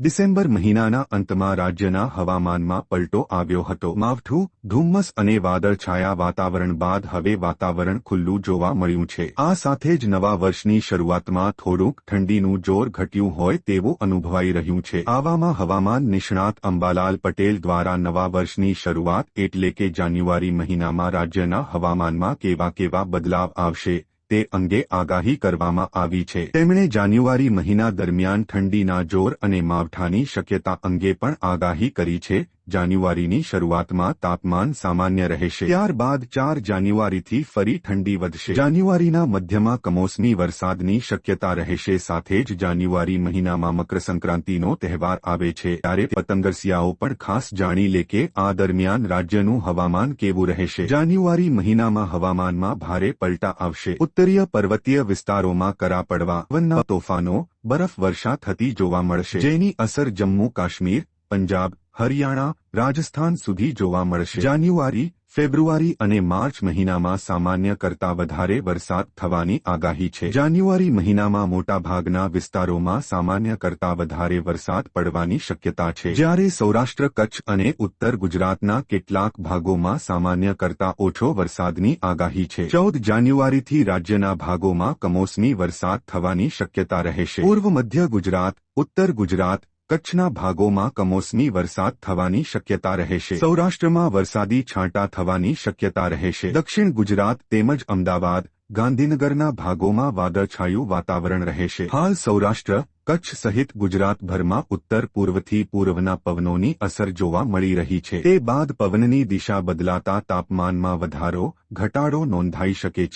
December મહિનાના અંતમાં રાજ્યના હવામાનમાં પલટો આવ્યો હતો. માવઠું, ધુમ્મસ અને વાદળછાયા વાતાવરણ બાદ હવે વાતાવરણ ખુલ્લું જોવા મળ્યું છે. આ સાથે જ નવા વર્ષની શરૂઆતમાં થોડુંક ઠંડીનું જોર ઘટ્યું હોય તેવું અનુભવાઈ રહ્યું છે. આવામાં હવામાન નિષ્ણાત અંબાલાલ પટેલ દ્વારા નવા વર્ષની શરૂઆત એટલે કે જાન્યુઆરી મહિનામાં રાજ્યના હવામાનમાં કેવા કેવા બદલાવ આવશે તે અંગે આગાહી કરવામાં આવી છે. તેમણે જાન્યુઆરી મહિના દરમિયાન ઠંડીના જોર અને માવઠાની શક્યતા અંગે પણ આગાહી કરી છે. જાન્યુઆરીની શરૂઆતમાં તાપમાન સામાન્ય રહેશે. ત્યારબાદ ચાર જાન્યુઆરીથી ફરી ઠંડી વધશે. જાન્યુઆરીના મધ્યમાં કમોસમી વરસાદની શક્યતા રહેશે. સાથે જ જાન્યુઆરી મહિનામાં મકર સંક્રાંતિનો તહેવાર આવે છે. ત્યારે પતંગરસિયાઓ પણ ખાસ જાણી લે કે આ દરમિયાન રાજ્યનું હવામાન કેવું રહેશે. જાન્યુઆરી મહિનામાં હવામાનમાં ભારે પલટા આવશે. ઉત્તરીય પર્વતીય વિસ્તારોમાં કરા પડવા, વનના તોફાનો, બરફ વર્ષા થતી જોવા મળશે. જેની અસર જમ્મુ કાશ્મીર, પંજાબ હરિયાણા, રાજસ્થાન સુધી જોવા મળશે. જાન્યુઆરી, ફેબ્રુઆરી અને માર્ચ મહિનામાં સામાન્ય કરતા વધારે વરસાદ થવાની આગાહી છે. જાન્યુઆરી મહિનામાં મોટાભાગના વિસ્તારોમાં સામાન્ય કરતા વધારે વરસાદ પડવાની શક્યતા છે. જ્યારે સૌરાષ્ટ્ર, કચ્છ અને ઉત્તર ગુજરાતના કેટલાક ભાગોમાં સામાન્ય કરતા ઓછો વરસાદની આગાહી છે. ચૌદ જાન્યુઆરીથી રાજ્યના ભાગોમાં કમોસમી વરસાદ થવાની શક્યતા રહેશે. પૂર્વ મધ્ય ગુજરાત, ઉત્તર ગુજરાત કચ્છના ભાગોમાં કમોસમી વરસાદ થવાની શક્યતા રહેશે. સૌરાષ્ટ્રમાં વરસાદી છાંટા થવાની શક્યતા રહેશે. દક્ષિણ ગુજરાત તેમજ અમદાવાદ, ગાંધીનગરના ભાગોમાં વાદળછાયું વાતાવરણ રહેશે. હાલ સૌરાષ્ટ્ર, કચ્છ સહિત ગુજરાતભરમાં ઉત્તર પૂર્વથી પૂર્વના પવનોની અસર જોવા મળી રહી છે. તે બાદ પવનની દિશા બદલાતા તાપમાનમાં વધારો, ઘટાડો નોંધાઈ શકે છે.